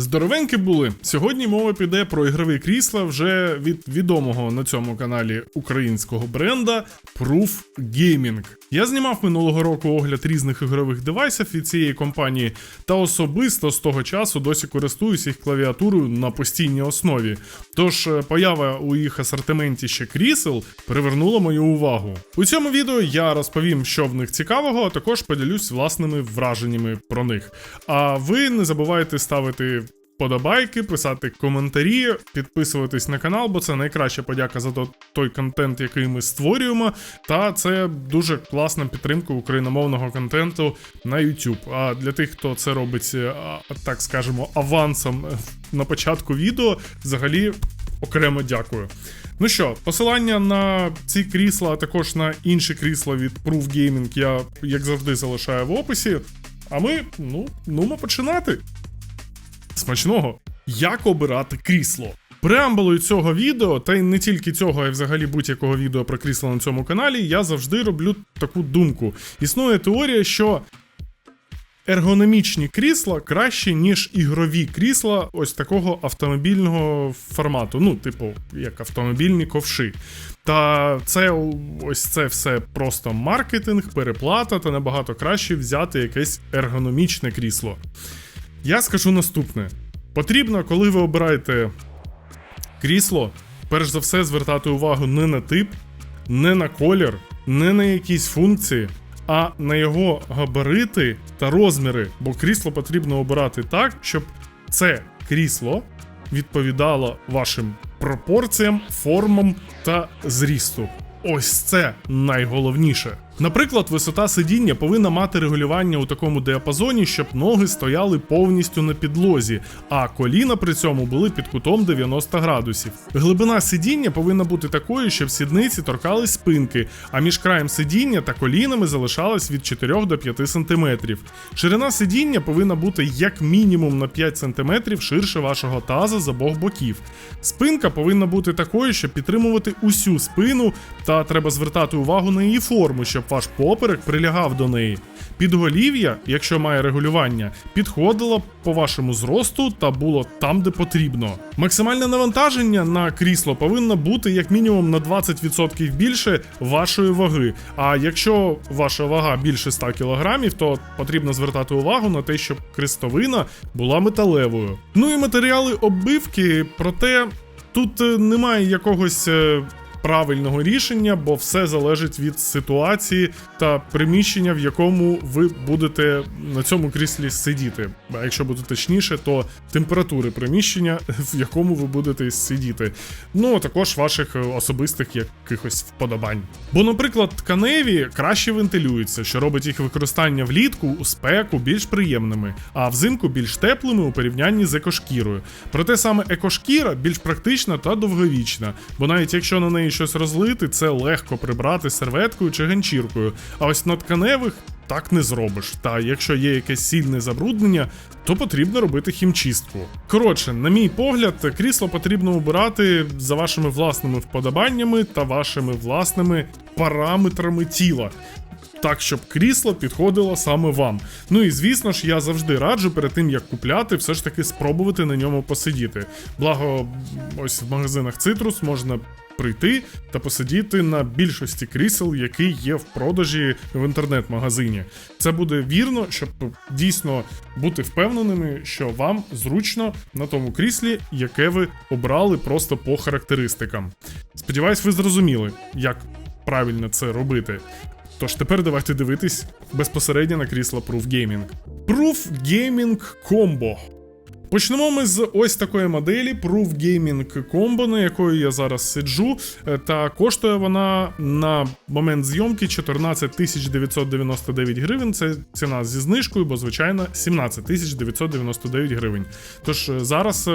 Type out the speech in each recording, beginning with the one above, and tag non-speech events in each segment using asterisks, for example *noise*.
Здоровенькі були. Сьогодні мова піде про ігрові крісла вже від відомого на цьому каналі українського бренда Proof Gaming. Я знімав минулого року огляд різних ігрових девайсів від цієї компанії, та особисто з того часу досі користуюсь їх клавіатурою на постійній основі. Тож е, поява у їх асортименті ще крісел привернула мою увагу. У цьому відео я розповім, що в них цікавого, а також поділюсь власними враженнями про них. А ви не забувайте ставити подобайки, писати коментарі, підписуватись на канал, бо це найкраща подяка за той контент, який ми створюємо. Та це дуже класна підтримка україномовного контенту на YouTube. А для тих, хто це робить, е, так скажемо, авансом е, на початку відео, взагалі окремо дякую. Ну що, посилання на ці крісла, а також на інші крісла від Proof Gaming я, як завжди, залишаю в описі. А ми, ну, нумо починати. Смачного. Як обирати крісло? Преамбулою цього відео, та й не тільки цього, а й взагалі будь-якого відео про крісло на цьому каналі, я завжди роблю таку думку. Існує теорія, що ергономічні крісла краще, ніж ігрові крісла ось такого автомобільного формату. Ну, типу, як автомобільні ковши. Та це ось це все просто маркетинг, переплата, та набагато краще взяти якесь ергономічне крісло. Я скажу наступне: потрібно, коли ви обираєте крісло, перш за все звертати увагу не на тип, не на колір, не на якісь функції, а на його габарити та розміри. Бо крісло потрібно обирати так, щоб це крісло відповідало вашим пропорціям, формам та зрісту. Ось це найголовніше. Наприклад, висота сидіння повинна мати регулювання у такому діапазоні, щоб ноги стояли повністю на підлозі, а коліна при цьому були під кутом 90 градусів. Глибина сидіння повинна бути такою, щоб сідниці торкались спинки, а між краєм сидіння та колінами залишалось від 4 до 5 см. Ширина сидіння повинна бути як мінімум на 5 см ширше вашого таза з обох боків. Спинка повинна бути такою, щоб підтримувати усю спину, та треба звертати увагу на її форму, щоб ваш поперек прилягав до неї. Підголів'я, якщо має регулювання, підходило по вашому зросту та було там, де потрібно. Максимальне навантаження на крісло повинно бути як мінімум на 20% більше вашої ваги. А якщо ваша вага більше 100 кг, то потрібно звертати увагу на те, щоб крестовина була металевою. Ну і матеріали оббивки, проте тут е, немає якогось. Правильного рішення, бо все залежить від ситуації та приміщення, в якому ви будете на цьому кріслі сидіти. А якщо буде точніше, то температури приміщення, *laughs* в якому ви будете сидіти. Ну а також ваших особистих якихось вподобань. Бо, наприклад, тканеві краще вентилюються, що робить їх використання влітку у спеку більш приємними, а взимку більш теплими у порівнянні з екошкірою. Проте саме екошкіра більш практична та довговічна, бо навіть якщо на неї щось розлити, це легко прибрати серветкою чи ганчіркою. А ось на тканевих так не зробиш. Та якщо є якесь сильне забруднення, то потрібно робити хімчистку. Коротше, на мій погляд, крісло потрібно обирати за вашими власними вподобаннями та вашими власними параметрами тіла. Так, щоб крісло підходило саме вам. Ну і звісно ж, я завжди раджу перед тим як купляти, все ж таки спробувати на ньому посидіти. Благо, ось в магазинах Citrus можна прийти та посидіти на більшості крісел, які є в продажі в інтернет-магазині. Це буде вірно, щоб дійсно бути впевненими, що вам зручно на тому кріслі, яке ви обрали просто по характеристикам. Сподіваюсь, ви зрозуміли, як правильно це робити. Тож тепер давайте дивитись безпосередньо на крісло Proof Gaming. Proof Gaming Combo. Почнемо ми з ось такої моделі Proof Gaming Combo, на якої я зараз сиджу. Е, Та коштує вона на момент зйомки 14 999 гривень. Це ціна зі знижкою, бо звичайно 17 999 гривень. Тож е, зараз.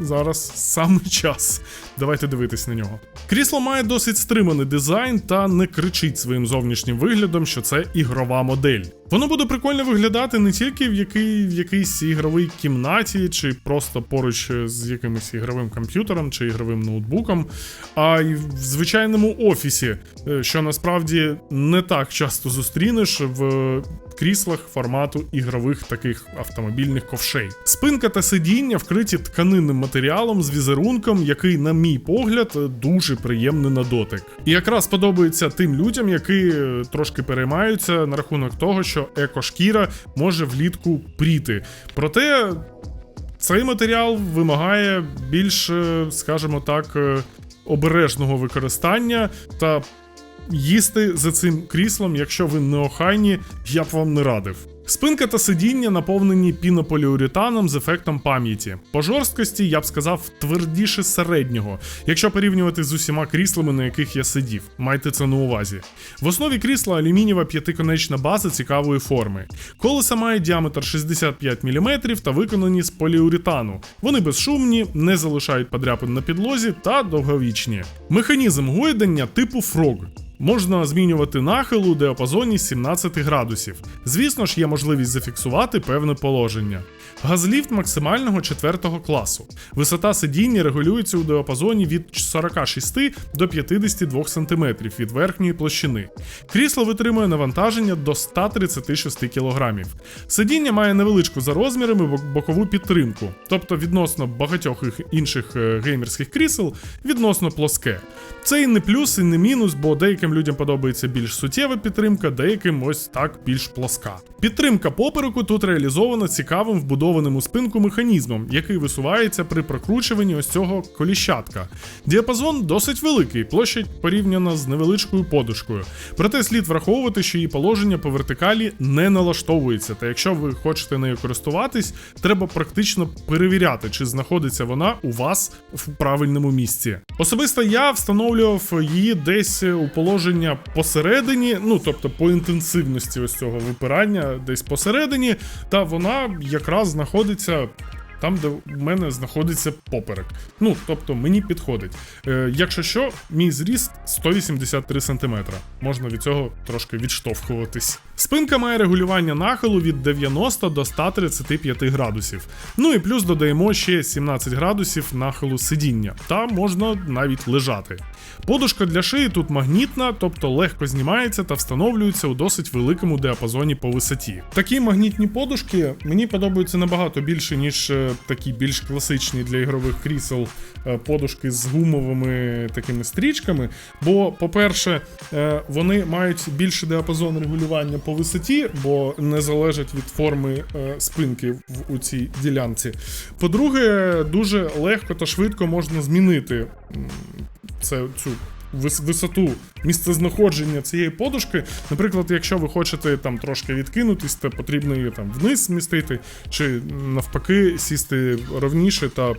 Зараз саме час. Давайте дивитись на нього. Крісло має досить стриманий дизайн та не кричить своїм зовнішнім виглядом, що це ігрова модель. Воно буде прикольно виглядати не тільки в, який, в якійсь ігровій кімнаті, чи просто поруч з якимось ігровим комп'ютером чи ігровим ноутбуком, а й в звичайному офісі, е, що насправді не так часто зустрінеш в кріслах формату ігрових таких автомобільних ковшей. Спинка та сидіння вкриті тканинним матеріалом з візерунком, який, на мій погляд, дуже приємний на дотик. І якраз подобається тим людям, які е, трошки переймаються на рахунок того, що екошкіра може влітку пріти. Проте цей матеріал вимагає більш, е, скажімо так, е, обережного використання та їсти за цим кріслом, якщо ви неохайні, я б вам не радив. Спинка та сидіння наповнені пінополіуретаном з ефектом пам'яті. По жорсткості я б сказав твердіше середнього, якщо порівнювати з усіма кріслами, на яких я сидів. Майте це на увазі. В основі крісла алюмінієва п'ятиконечна база цікавої форми. Колеса мають діаметр 65 мм та виконані з поліуретану. Вони безшумні, не залишають подряпин на підлозі та довговічні. Механізм гойдання типу фрог. Можна змінювати нахил у діапазоні 17 градусів. Звісно ж, є можливість зафіксувати певне положення. Газліфт максимального 4 класу. Висота сидіння регулюється у діапазоні від 46 до 52 см від верхньої площини. Крісло витримує навантаження до 136 кг. Сидіння має невеличку за розмірами бокову підтримку, тобто відносно багатьох інших е, геймерських крісел, відносно плоске. Це і не плюс, і не мінус, бо деяким людям подобається більш суттєва підтримка, деяким ось так більш плоска. Підтримка попереку тут реалізована цікавим вбудованим у спинку механізмом, який висувається при прокручуванні ось цього коліщатка. Діапазон досить великий, площадь порівняно з невеличкою подушкою. Проте слід враховувати, що її положення по вертикалі не налаштовується, та якщо ви хочете нею користуватись, треба практично перевіряти, чи знаходиться вона у вас в правильному місці. Особисто я встановлював її десь у положення посередині, ну тобто по інтенсивності ось цього випирання, десь посередині, та вона якраз знаходиться. Там, де в мене знаходиться поперек. Ну, тобто мені підходить. Е, якщо що, мій зріст 183 см. Можна від цього трошки відштовхуватись. Спинка має регулювання нахилу від 90 до 135 градусів. Ну і плюс додаємо ще 17 градусів нахилу сидіння, та можна навіть лежати. Подушка для шиї тут магнітна, тобто легко знімається та встановлюється у досить великому діапазоні по висоті. Такі магнітні подушки мені подобаються набагато більше, ніж е, такі більш класичні для ігрових крісел подушки з гумовими такими стрічками. Бо, по-перше, е, вони мають більший діапазон регулювання по висоті, бо не залежать від форми е, спинки в у цій ділянці. По-друге, дуже легко та швидко можна змінити це цю. Висоту місцезнаходження цієї подушки, наприклад, якщо ви хочете там трошки відкинутись, то потрібно її там вниз змістити, чи навпаки сісти ровніше та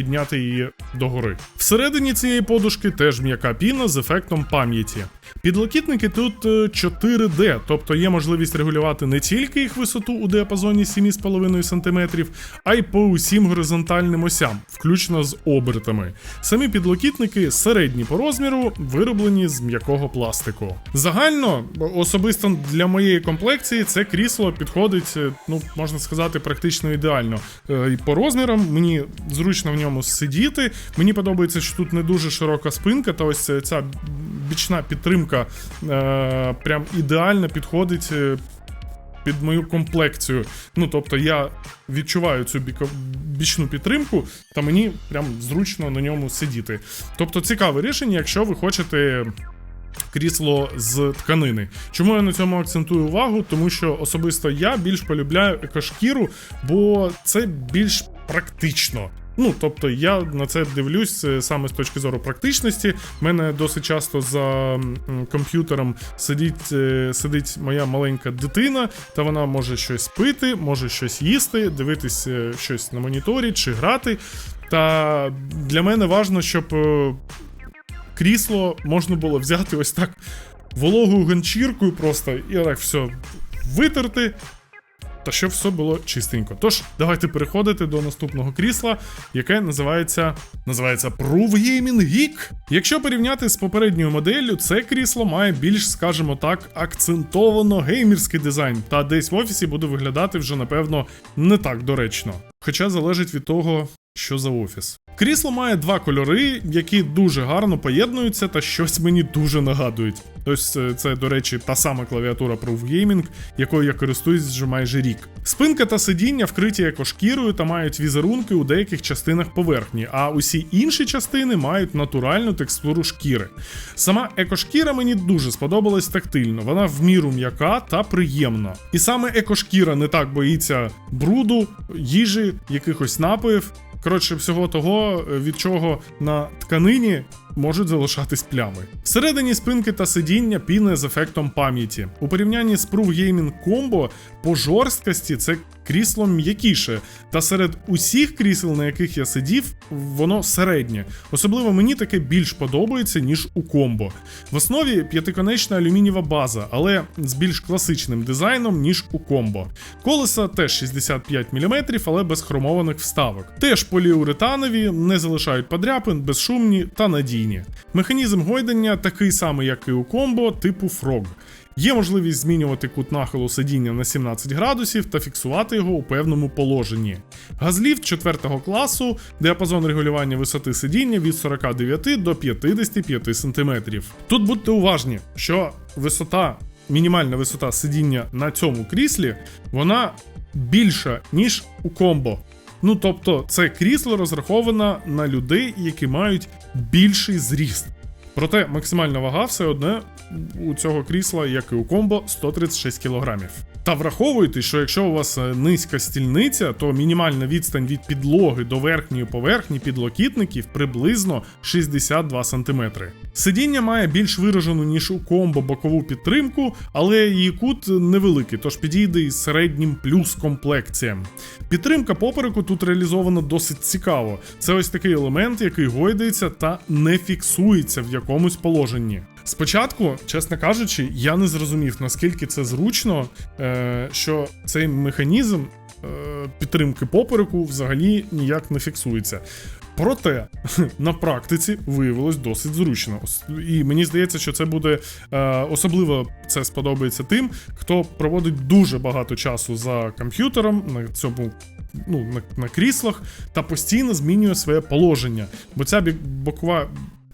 підняти її догори. Всередині цієї подушки теж м'яка піна з ефектом пам'яті. Підлокітники тут е, 4D, тобто є можливість регулювати не тільки їх висоту у діапазоні 7,5 см, а й по усім горизонтальним осям, включно з обертами. Самі підлокітники середні по розміру, вироблені з м'якого пластику. Загально, особисто для моєї комплекції, це крісло підходить, е, ну можна сказати, практично ідеально. Е, по розмірам мені зручно в ньому сидіти. Мені подобається, що тут не дуже широка спинка, та ось ця- бічна підтримка е, прям ідеально підходить. е, Під мою комплекцію. Ну, тобто я відчуваю цю бічну підтримку, та мені прям зручно на ньому сидіти. Тобто цікаве рішення, якщо ви хочете крісло з тканини. Чому я на цьому акцентую увагу? Тому що особисто я більш полюбляю екошкіру, бо це більш практично. Ну, тобто я на це дивлюсь е, саме з точки зору практичності. У мене досить часто за комп'ютером сидить, е, сидить моя маленька дитина, та вона може щось пити, може щось їсти, дивитись е, щось на моніторі чи грати. Та для мене важливо, щоб крісло можна було взяти ось так вологою ганчіркою просто і так все витерти, та щоб все було чистенько. Тож, давайте переходити до наступного крісла, яке називається називається Proof Gaming Geek. Якщо порівняти з попередньою моделлю, це крісло має більш, скажімо так, акцентовано геймерський дизайн, та десь в офісі буде виглядати вже, напевно, не так доречно. Хоча залежить від того, що за офіс. Крісло має два кольори, які дуже гарно поєднуються та щось мені дуже нагадують. Е, це, до речі, та сама клавіатура Proof Gaming, якою я користуюсь вже майже рік. Спинка та сидіння вкриті екошкірою та мають візерунки у деяких частинах поверхні, а усі інші частини мають натуральну текстуру шкіри. Сама екошкіра мені дуже сподобалась тактильно, вона в міру м'яка та приємна. І саме екошкіра не так боїться бруду, їжі, якихось напоїв. Коротше, всього того, від чого на тканині можуть залишатись плями. Всередині спинки та сидіння піне з ефектом пам'яті. У порівнянні з Proof Gaming Combo по жорсткості це крісло м'якіше, та серед усіх крісел, на яких я сидів, воно середнє. Особливо мені таке більш подобається, ніж у комбо. В основі п'ятиконечна алюмінієва база, але з більш класичним дизайном, ніж у комбо. Колеса теж 65 мм, але без хромованих вставок. Теж поліуретанові, не залишають подряпин, безшумні та надійні. Механізм гойдання такий самий, як і у комбо, типу Frog. Є можливість змінювати кут нахилу сидіння на 17 градусів та фіксувати його у певному положенні. Газліфт 4 класу, діапазон регулювання висоти сидіння від 49 до 55 см. Тут будьте уважні, що висота, мінімальна висота сидіння на цьому кріслі, вона більша, ніж у комбо. Ну тобто, це крісло розраховано на людей, які мають більший зріст. Проте максимальна вага все одне у цього крісла, як і у комбо, 136 кг. Та враховуйте, що якщо у вас е, низька стільниця, то мінімальна відстань від підлоги до верхньої поверхні підлокітників приблизно 62 см. Сидіння має більш виражену, ніж у комбо бокову підтримку, але її кут невеликий, тож підійде із середнім плюс комплекціям. Підтримка попереку тут реалізована досить цікаво. Це ось такий елемент, який гойдається та не фіксується в якомусь положенні. Спочатку, чесно кажучи, я не зрозумів, наскільки це зручно, е, що цей механізм е, підтримки попереку взагалі ніяк не фіксується. Проте *laughs* на практиці виявилось досить зручно. І мені здається, що це буде е, особливо це сподобається тим, хто проводить дуже багато часу за комп'ютером на цьому. Ну, на, на кріслах та постійно змінює своє положення. Бо ця бокова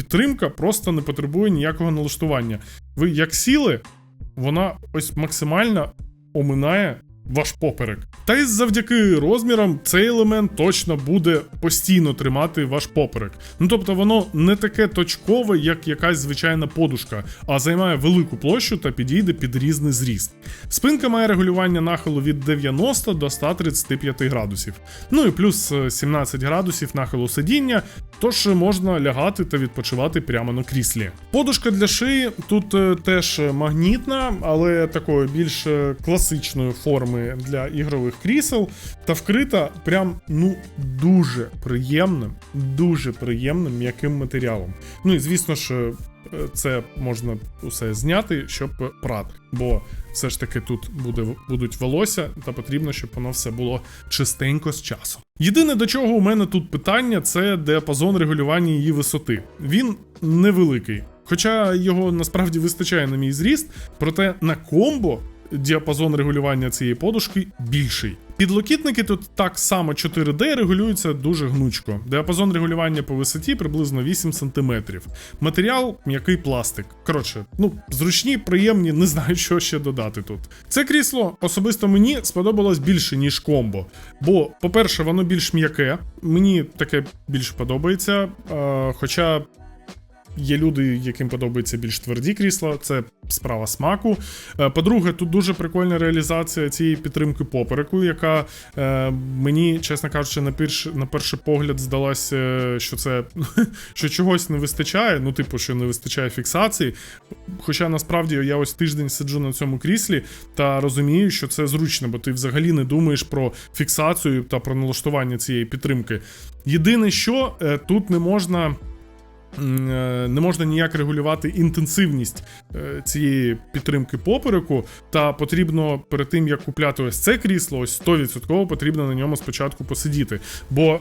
підтримка просто не потребує ніякого налаштування. Ви як сіли, вона ось максимально оминає ваш поперек. Та й завдяки розмірам цей елемент точно буде постійно тримати ваш поперек. Ну тобто воно не таке точкове, як якась звичайна подушка, а займає велику площу та підійде під різний зріст. Спинка має регулювання нахилу від 90 до 135 градусів. Ну і плюс е, 17 градусів нахилу сидіння, тож можна лягати та відпочивати прямо на кріслі. Подушка для шиї тут е, теж магнітна, але такої більш е, класичної форми для ігрових крісел, та вкрита прям ну дуже приємним, дуже приємним м'яким матеріалом. Ну і звісно ж. е, Це можна усе зняти, щоб прати, бо все ж таки тут буде, будуть волосся, та потрібно, щоб воно все було чистенько з часом. Єдине, до чого у мене тут питання, це діапазон регулювання її висоти. Він невеликий. Хоча його насправді вистачає на мій зріст, проте на комбо діапазон регулювання цієї подушки більший. Підлокітники тут так само 4D регулюються дуже гнучко. Діапазон регулювання по висоті приблизно 8 см. Матеріал м'який пластик. Коротше, ну зручні, приємні, не знаю, що ще додати тут. Це крісло особисто мені сподобалось більше, ніж комбо. Бо, по-перше, воно більш м'яке, мені таке більш подобається. Е, хоча Є люди, яким подобаються більш тверді крісла, це справа смаку. Е, По-друге, тут дуже прикольна реалізація цієї підтримки попереку, яка е, мені, чесно кажучи, на перш, на перший погляд здалася, що це *laughs* що чогось не вистачає. Ну, типу, що не вистачає фіксації. Хоча насправді я ось тиждень сиджу на цьому кріслі та розумію, що це зручно, бо ти взагалі не думаєш про фіксацію та про налаштування цієї підтримки. Єдине, що е, тут не можна не можна ніяк регулювати інтенсивність е, цієї підтримки попереку, та потрібно перед тим, як купляти ось це крісло, ось 100% потрібно на ньому спочатку посидіти. Бо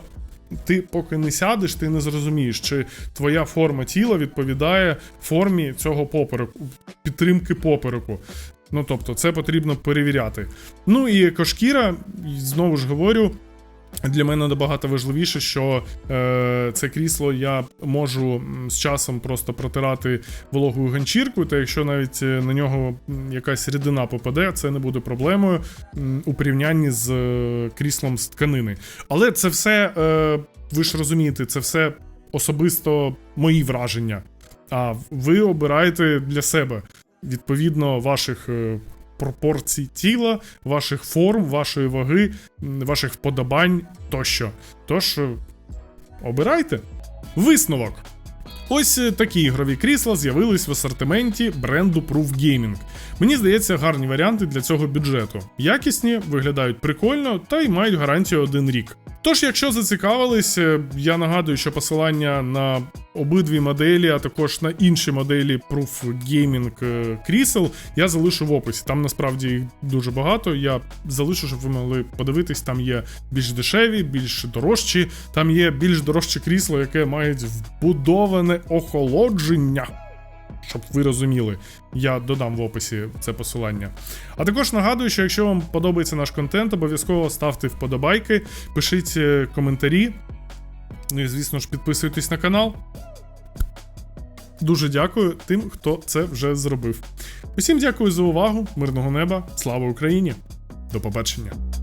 ти поки не сядеш, ти не зрозумієш, чи твоя форма тіла відповідає формі цього попереку, підтримки попереку. Ну тобто, це потрібно перевіряти. Ну і екошкіра, знову ж говорю. Для мене набагато важливіше, що е, це крісло я можу з часом просто протирати вологою ганчіркою, та якщо навіть е, на нього якась рідина попаде, це не буде проблемою у порівнянні з е, кріслом з тканини. Але це все, е, ви ж розумієте, це все особисто мої враження. А ви обираєте для себе відповідно ваших е, пропорцій тіла, ваших форм, вашої ваги, ваших вподобань тощо. Тож е, обирайте. Висновок. Ось е, такі ігрові крісла з'явились в асортименті бренду Proof Gaming. Мені здається, гарні варіанти для цього бюджету. Якісні, виглядають прикольно та й мають гарантію один рік. Тож, якщо зацікавились, е, я нагадую, що посилання на обидві моделі, а також на інші моделі Proof Gaming крісел я залишу в описі. Там насправді їх дуже багато. Я залишу, щоб ви могли подивитись. Там є більш дешеві, більш дорожчі. Там є більш дорожче крісло, яке має вбудоване охолодження. Щоб ви розуміли, я додам в описі це посилання. А також нагадую, що якщо вам подобається наш контент, обов'язково ставте вподобайки, пишіть е, коментарі. Ну і звісно ж, підписуйтесь на канал. Дуже дякую тим, хто це вже зробив. Усім дякую за увагу, мирного неба, слава Україні! До побачення!